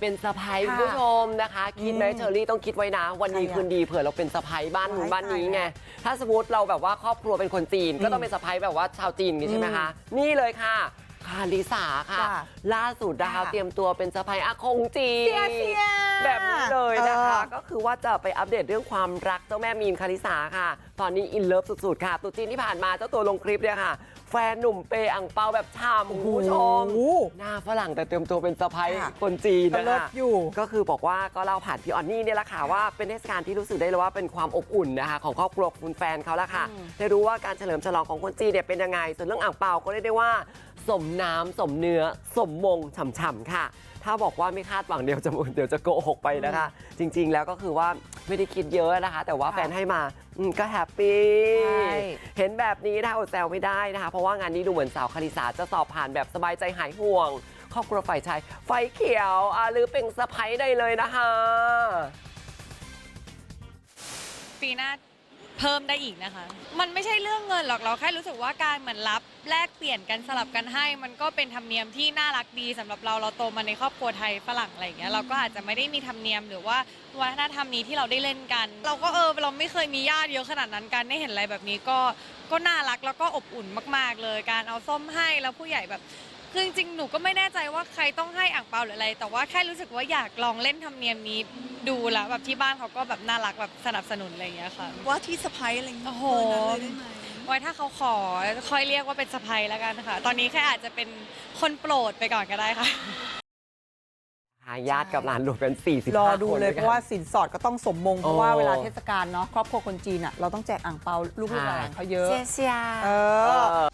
เป็นสะพ้ายค่ะคุณผู้ชมนะคะ คิดไหมอืมเชอรี่ต้องคิดไว้นะ วันนี้ใครอะคืนดีเผื่อเราเป็นสะพ้ายบ้านนู้นว้ายบ้านนี้ตายไงแล้วถ้าสมมติเราแบบว่าครอบครัวเป็นคนจีน ก็ต้องเป็นสะพ้ายแบบว่าชาวจีนอย่างนี้ใช่ไหมคะนี่เลยค่ะคาริสาค่ะจ้ะล่าสุดนะคะค่ะเตรียมตัวเป็นสะพ้ายอาคงจีนเสียเสียแบบนี้ ก็คือว่าจะไปอัปเดตเรื่องความรักเจ้าแม่มีนคาริสาค่ะ ตอนนี้อินเลิฟสุดๆค่ะตุ๊จีนที่ผ่านมาเจ้าตัวลงคลิปเนี่ยค่ะ แฟนหนุ่มเปย์อังเปาแบบฉ่ำคุณผู้ชมโอ้โหหน้าฝรั่งแต่เตรียมตัวเป็นสะพ้ายค่ะคนจีนก็นะเลิศคะอยู่ก็คือบอกว่าก็เล่าผ่านพี่ออนนี่เนี่ยแหละค่ะว่าเป็นเทศกาลที่รู้สึกได้เลยว่าเป็นความอบอุ่นนะคะของครอบครัวคุณแฟนเขาละค่ะอืมได้รู้ว่าการเฉลิมฉลองของคนจีนเนี่ยเป็นยังไงส่วนเรื่องอ่างเปาก็เรียกได้ว่า สมน้ำสมเนื้อ สมมงฉ่ำๆค่ะ ถ้าบอกว่าไม่คาดหวังเดี๋ยวจะเดี๋ยวจะโกหกไปนะคะ จริง ๆ แล้วก็คือว่าไม่ได้คิดเยอะนะคะ แต่ว่าค่ะแฟนให้มาอืมก็แฮปปี้ใช่ เห็นแบบนี้นะคะอดแซวไม่ได้นะคะ เพราะว่างานนี้ดูเหมือนสาวคาริสาจะสอบผ่านแบบสบายใจหายห่วง ครอบครัวฝ่ายชายไฟเขียวอะหรือเป็นสะพ้ยได้เลยนะคะ ปีหน้า เพิ่มได้อีกนะคะ มันไม่ใช่เรื่องเงินหรอกเราแค่รู้สึกว่าการเหมือนรับแลกเปลี่ยนกันสลับกันให้ มันก็เป็นธรรมเนียมที่น่ารักดีสำหรับเราเราโตมาในครอบครัวไทยฝรั่งอะไรอย่างเงี้ยเราก็อาจจะไม่ได้มีธรรมเนียมหรือว่าวัฒนธรรมนี้ที่เราได้เล่นกัน เราก็เออเราไม่เคยมีญาติเยอะขนาดนั้นการได้เห็นอะไรแบบนี้ก็ก็น่ารักแล้วก็อบอุ่นมาก ๆ เลย การเอาส้มให้แล้วผู้ใหญ่แบบ คือจริงๆหนูก็ไม่แน่ใจว่าใครต้องให้อ่างเปาหรืออะไร แต่ว่าแค่รู้สึกว่าอยากลองเล่นธรรมเนียมนี้ดูแล้วแบบที่บ้านเขาก็แบบน่ารักแบบสนับสนุนอะไรอย่างเงี้ยค่ะ ว่าที่สะพ้ายอะไรอย่างเงี้ยโอ้โห เบอร์นั้นเลยได้ไหมไว้ถ้าเขาขอค่อยเรียกว่าเป็นสะพายแล้วกันค่ะ ตอนนี้แค่อาจจะเป็นคนโปรดไปก่อนก็ได้ค่ะ หาญาติกับหลานรวมกัน45รอดูคนเลยวเพกันราะว่าสินสอดก็ต้องสมมง เพราะว่าโอ้เวลาเทศกาลเนาะครอบครัวคนจีนอะเราต้องแจกอ่างเปาลูกๆหลานๆเขาเยอะเสียเสียเอเอออ